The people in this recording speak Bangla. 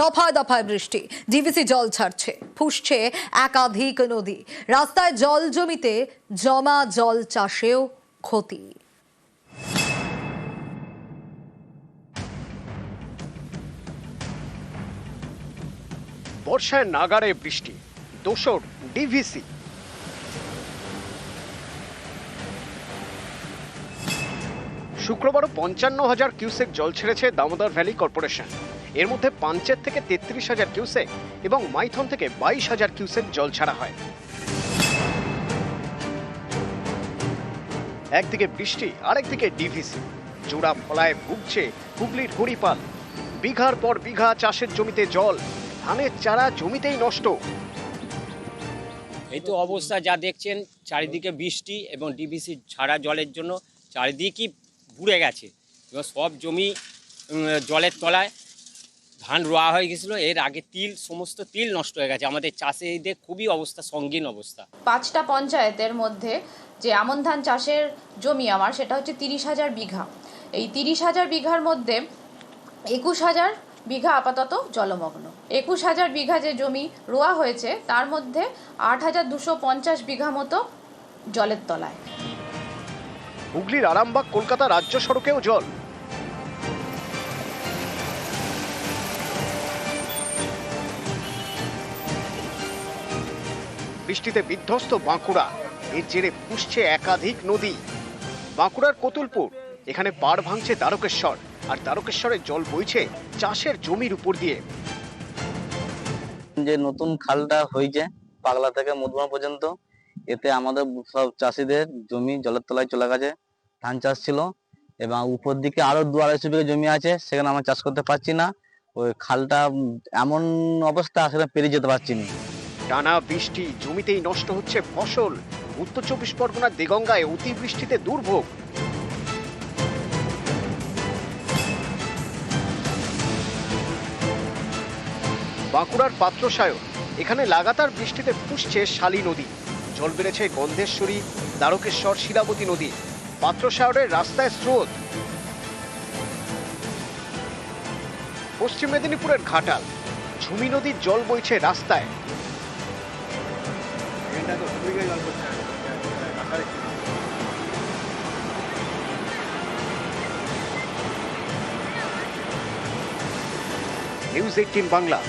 দফায় দফায় বৃষ্টি ডিভিসি জল ছাড়ছে, ফুসছে একাধিক নদী। রাস্তায় জল জমিতে জমা জল চাষেও ক্ষতি। বর্ষায় নাগারে বৃষ্টি, দোসর ডিভিসি শুক্রবারও পঞ্চান্ন হাজার কিউসেক জল ছেড়েছে দামোদর ভ্যালি কর্পোরেশন। এর মধ্যে পাঞ্চের থেকে তেত্রিশ হাজার কিউসেক এবং মাইথন থেকে বাইশ হাজার কিউসেক জল ছাড়া হয়। একদিকে বৃষ্টি, আরেকদিকে ডিভিসি। জোড়া ফলায় ভুগছে হুগলির হরিপাল। বিঘার পর বিঘা চাষের জমিতে জল, ধানের চারা জমিতেই নষ্ট। এই তো অবস্থা যা দেখছেন, চারিদিকে বৃষ্টি এবং ডিবিসি ছাড়া জলের জন্য চারিদিকই বুড়ে গেছে। এবং সব জমি জলের তলায় ধান রোয়া হয়ে গেছিল এর আগে তিল সমস্ত তিল নষ্ট হয়ে গেছে। আমাদের চাষিদের খুবই অবস্থা সঙ্গীন অবস্থা। পাঁচটা পঞ্চায়েতের মধ্যে যে আমন ধান চাষের জমি আমার সেটা হচ্ছে তিরিশ হাজার বিঘা। এই তিরিশ হাজার বিঘার মধ্যে একুশ হাজার বিঘা আপাতত জলমগ্ন। একুশ হাজার বিঘা যে জমি রোয়া হয়েছে তার মধ্যে আট হাজার দুশো পঞ্চাশ বিঘা মতো জলের তলায়। হুগলির আরামবাগ কলকাতা রাজ্য সড়কেও জল। বৃষ্টিতে বিধ্বস্ত বাঁকুড়া। এর জেরে পুষছে একাধিক নদী। বাঁকুড়ার কতুলপুর, এখানে পাড় ভাঙছে দ্বারকেশ্বর, আর দ্বারকেশ্বরের জল বইছে চাষের জমির উপর দিয়ে। যে নতুন খালটা হয়েছে পাগলা থেকে মধুমা পর্যন্ত, এতে আমাদের সব চাষিদের জমি জলের তলায় চলে গেছে, ধান চাষ ছিল, এবং উপর দিকে আরও দু আড়াইশো বিঘা জমি আছে, সেখানে আমরা চাষ করতে পারছি না। ওই খালটা এমন অবস্থা সেখানে পেরিয়ে যেতে পারছি না। টানা বৃষ্টি, জমিতেই নষ্ট হচ্ছে ফসল। উত্তর চব্বিশ পরগনার দেগঙ্গায় অতিবৃষ্টিতে দুর্ভোগ। বাঁকুড়ার পাত্রসায়র এখানে লাগাতার বৃষ্টিতে ফুসছে শালী নদী। জল বেড়েছে গন্ধেশ্বরী, দ্বারকেশ্বর, শিলাবতী নদী। পাত্রসায়রের রাস্তায় স্রোত। পশ্চিম মেদিনীপুরের ঘাটাল, ঝুমি নদীর জল বইছে রাস্তায়। News eighteen Bangla